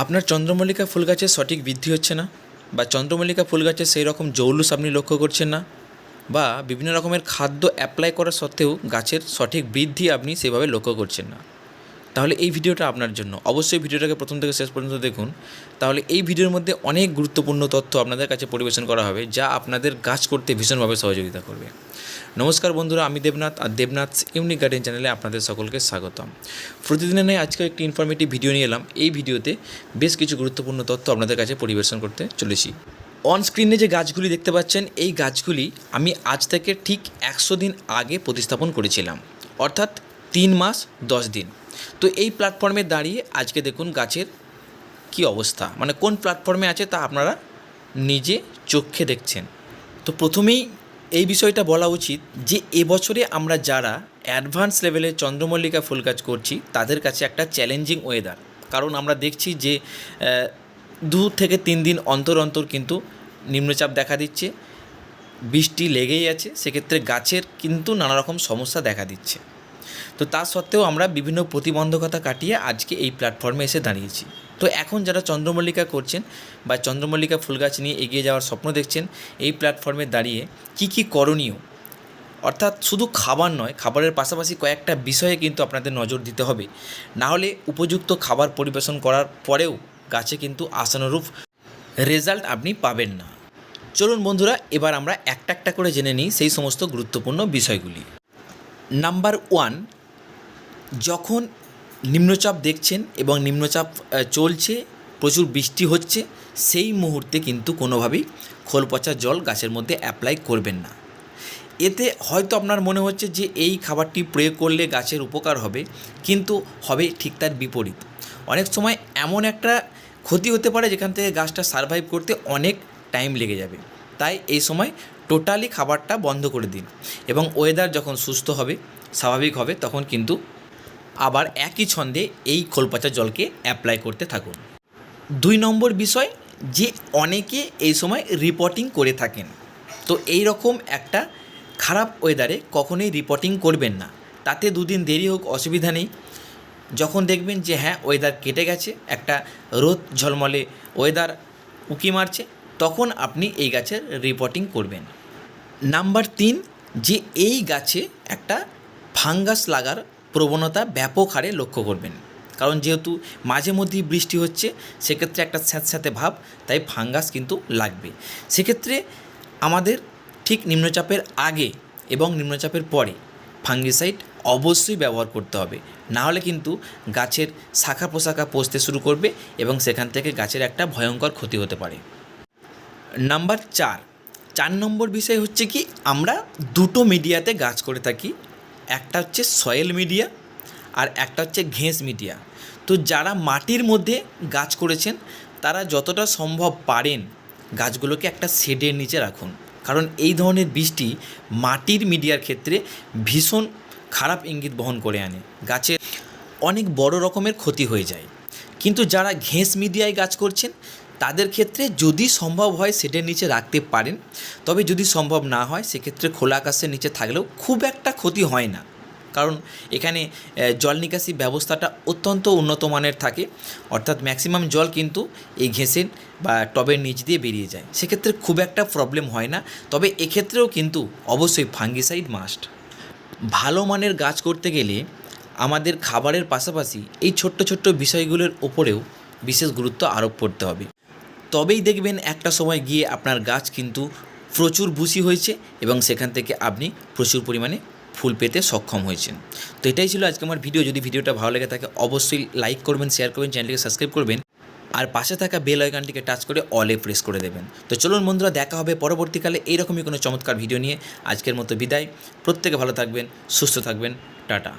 আপনার চন্দ্রমল্লিকা ফুল গাছের সঠিক বৃদ্ধি হচ্ছে না, বা চন্দ্রমল্লিকা ফুল গাছের সেই রকম জৌলুস আপনি লক্ষ্য করছেন না, বা বিভিন্ন রকমের খাদ্য অ্যাপ্লাই করা সত্ত্বেও গাছের সঠিক বৃদ্ধি আপনি সেভাবে লক্ষ্য করছেন না। তাহলে এই ভিডিওটা আপনার জন্য। অবশ্যই ভিডিওটাকে প্রথম থেকে শেষ পর্যন্ত দেখুন। তাহলে এই ভিডিওর মধ্যে অনেক গুরুত্বপূর্ণ তথ্য আপনাদের কাছে পরিবেশন করা হবে, যা আপনাদের গাছ করতে ভীষণভাবে সহযোগিতা করবে। নমস্কার বন্ধুরা, আমি দেবনাথ, আর দেবনাথ ইউনিক গার্ডেন চ্যানেলে আপনাদের সকলকে স্বাগতম। প্রতিদিনের নয় আজকে একটি ইনফরমেটিভ ভিডিও নিয়ে এলাম। এই ভিডিওতে বেশ কিছু গুরুত্বপূর্ণ তথ্য আপনাদের কাছে পরিবেশন করতে চলেছি। অন স্ক্রিনে যে গাছগুলি দেখতে পাচ্ছেন, এই গাছগুলি আমি আজ থেকে ঠিক একশো দিন আগে প্রতিস্থাপন করেছিলাম। অর্থাৎ তিন মাস দশ দিন। তো এই প্ল্যাটফর্মে দাঁড়িয়ে আজকে দেখুন গাছের কি অবস্থা। মানে কোন প্ল্যাটফর্মে আছে তা আপনারা নিজে চোখে দেখছেন। তো প্রথমেই এই বিষয়টা বলা উচিত যে এবছরে আমরা যারা অ্যাডভান্স লেভেলে চন্দ্রমল্লিকা ফুল গাছ করছি, তাদের কাছে একটা চ্যালেঞ্জিং ওয়েদার কারণ আমরা দেখছি যে দু থেকে তিন দিন অন্তর অন্তর কিন্তু নিম্নচাপ দেখা দিচ্ছে, বৃষ্টি লেগেই আছে, সেক্ষেত্রে গাছের কিন্তু নানা রকম সমস্যা দেখা দিচ্ছে। তো তা সত্ত্বেও আমরা বিভিন্ন প্রতিবন্ধকতা কাটিয়ে আজকে এই প্ল্যাটফর্মে এসে দাঁড়িয়েছি। তো এখন যারা চন্দ্রমল্লিকা করছেন বা চন্দ্রমল্লিকা ফুল গাছ নিয়ে এগিয়ে যাওয়ার স্বপ্ন দেখছেন, এই প্ল্যাটফর্মে দাঁড়িয়ে কি কি করণীয়? অর্থাৎ শুধু খাবার নয়, খাবারের পাশাপাশি কয়েকটা বিষয়ে কিন্তু আপনাদের নজর দিতে হবে। না হলে উপযুক্ত খাবার পরিবেশন করার পরেও গাছে কিন্তু আশানুরূপ রেজাল্ট আপনি পাবেন না। চলুন বন্ধুরা, এবার আমরা একটা একটা করে জেনে নিই সেই সমস্ত গুরুত্বপূর্ণ বিষয়গুলি। নাম্বার ওয়ান যখন নিম্নচাপ দেখছেন এবং নিম্নচাপ চলছে, প্রচুর বৃষ্টি হচ্ছে, সেই মুহূর্তে কিন্তু কোনোভাবেই খোল পচা জল গাছের মধ্যে অ্যাপ্লাই করবেন না। এতে হয়তো আপনার মনে হচ্ছে যে এই খাবারটি প্রয়োগ করলে গাছের উপকার হবে, কিন্তু হবে ঠিক তার বিপরীত। অনেক সময় এমন একটা ক্ষতি হতে পারে যেখান থেকে গাছটা সারভাইভ করতে অনেক টাইম লেগে যাবে। তাই এই সময় টোটালি খাবারটা বন্ধ করে দিন এবং ওয়েদার যখন সুস্থ হবে, স্বাভাবিক হবে, তখন কিন্তু আবার একই ছন্দে এই খোলপচা জলকে অ্যাপ্লাই করতে থাকুন। দুই নম্বর বিষয়, যে অনেকে এই সময় রিপোর্টিং করে থাকেন। তো এই রকম একটা খারাপ ওয়েদারে কখনোই রিপোর্টিং করবেন না। তাতে দুদিন দেরি হোক, অসুবিধা নেই। যখন দেখবেন যে হ্যাঁ ওয়েদার কেটে গেছে, একটা রোদ ঝলমলে ওয়েদার উঁকি মারছে, তখন আপনি এই গাছের রিপোর্টিং করবেন। নাম্বার তিন, যে এই গাছে একটা ফাঙ্গাস লাগার প্রবণতা ব্যাপক হারে লক্ষ্য করবেন। কারণ যেহেতু মাঝে মধ্যেই বৃষ্টি হচ্ছে, সেক্ষেত্রে একটা স্যাঁতস্যাঁতে ভাব, তাই ফাঙ্গাস কিন্তু লাগবে। সেক্ষেত্রে আমাদের ঠিক নিম্নচাপের আগে এবং নিম্নচাপের পরে ফাঙ্গিসাইড অবশ্যই ব্যবহার করতে হবে। না হলে কিন্তু গাছের শাখা পোশাখা পচতে শুরু করবে এবং সেখান থেকে গাছের একটা ভয়ঙ্কর ক্ষতি হতে পারে। নাম্বার চার চার নম্বর বিষয় হচ্ছে কি, আমরা দুটো মিডিয়াতে গাছ করে থাকি একটা হচ্ছে সয়েল মিডিয়া আর একটা হচ্ছে ঘেঁস মিডিয়া তো যারা মাটির মধ্যে গাছ করেছেন, তারা যতটা সম্ভব পারেন গাছগুলোকে একটা শেডের নিচে রাখুন। কারণ এই ধরনের বৃষ্টি মাটির মিডিয়ার ক্ষেত্রে ভীষণ খারাপ ইঙ্গিত বহন করে আনে। গাছের অনেক বড় রকমের ক্ষতি হয়ে যায়। কিন্তু যারা ঘেঁস মিডিয়ায় গাছ করছেন তাদের ক্ষেত্রে যদি সম্ভব হয় সেটের নিচে রাখতে পারেন। তবে যদি সম্ভব না হয়, সেক্ষেত্রে খোলা আকাশের নিচে থাকলেও খুব একটা ক্ষতি হয় না। কারণ এখানে জল নিকাশি ব্যবস্থাটা অত্যন্ত উন্নত মানের থাকে। অর্থাৎ ম্যাক্সিমাম জল কিন্তু এই ঘেঁষের বা টবের নিচ দিয়ে বেরিয়ে যায়। সেক্ষেত্রে খুব একটা প্রবলেম হয় না। তবে এক্ষেত্রেও কিন্তু অবশ্যই ফাঙ্গিসাইড মাস্ট ভালো মানের গাছ করতে গেলে আমাদের খাবারের পাশাপাশি এই ছোট্ট ছোট্ট বিষয়গুলোর ওপরেও বিশেষ গুরুত্ব আরোপ করতে হবে। তবেই দেখবেন একটা সময় গিয়ে আপনার গাছ কিন্তু প্রচুর বুশি হয়েছে এবং সেখান থেকে আপনি প্রচুর পরিমাণে ফুল পেতে সক্ষম হয়েছেন। তো এটাই ছিল আজকে আমার ভিডিও। যদি ভিডিওটা ভালো লেগে থাকে, অবশ্যই লাইক করবেন, শেয়ার করবেন, চ্যানেলটিকে সাবস্ক্রাইব করবেন আর পাশে থাকা বেল আইকনটিকে টাচ করে অলে প্রেস করে দেবেন। তো চলুন বন্ধুরা, দেখা হবে পরবর্তীকালে এইরকমই কোনো চমৎকার ভিডিও নিয়ে। আজকের মতো বিদায়। প্রত্যেকে ভালো থাকবেন, সুস্থ থাকবেন। টাটা।